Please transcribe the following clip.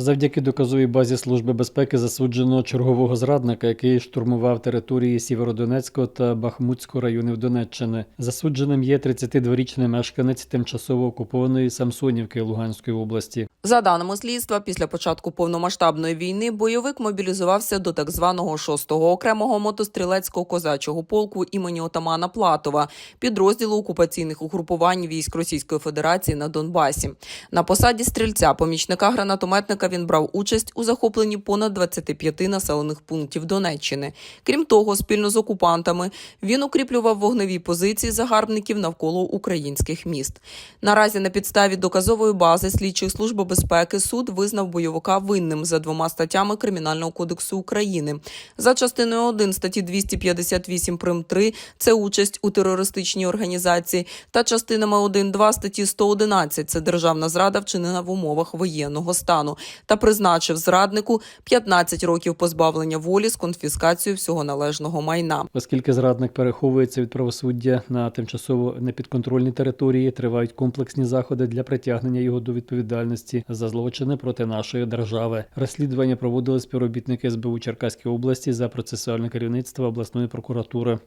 Завдяки доказовій базі Служби безпеки засуджено чергового зрадника, який штурмував території Сєвєродонецького та Бахмутського районів Донеччини. Засудженим є 32-річний мешканець тимчасово окупованої Самсонівки Луганської області. За даними слідства, після початку повномасштабної війни бойовик мобілізувався до так званого 6-го окремого мотострілецького козачого полку імені отамана Платова, підрозділу окупаційних угрупувань військ Російської Федерації на Донбасі. На посаді стрільця, помічника гранатометника, він брав участь у захопленні понад 25 населених пунктів Донеччини. Крім того, спільно з окупантами він укріплював вогневі позиції загарбників навколо українських міст. Наразі на підставі доказової бази слідчих служби безпеки суд визнав бойовика винним за двома статтями Кримінального кодексу України. За частиною 1 статті 258 прим 3 – це участь у терористичній організації, та частинами 1-2 статті 111 – це державна зрада вчинена в умовах воєнного стану, та призначив зраднику 15 років позбавлення волі з конфіскацією всього належного майна. Оскільки зрадник переховується від правосуддя на тимчасово непідконтрольній території, тривають комплексні заходи для притягнення його до відповідальності за злочини проти нашої держави. Розслідування проводили співробітники СБУ Черкаської області за процесуальне керівництво обласної прокуратури.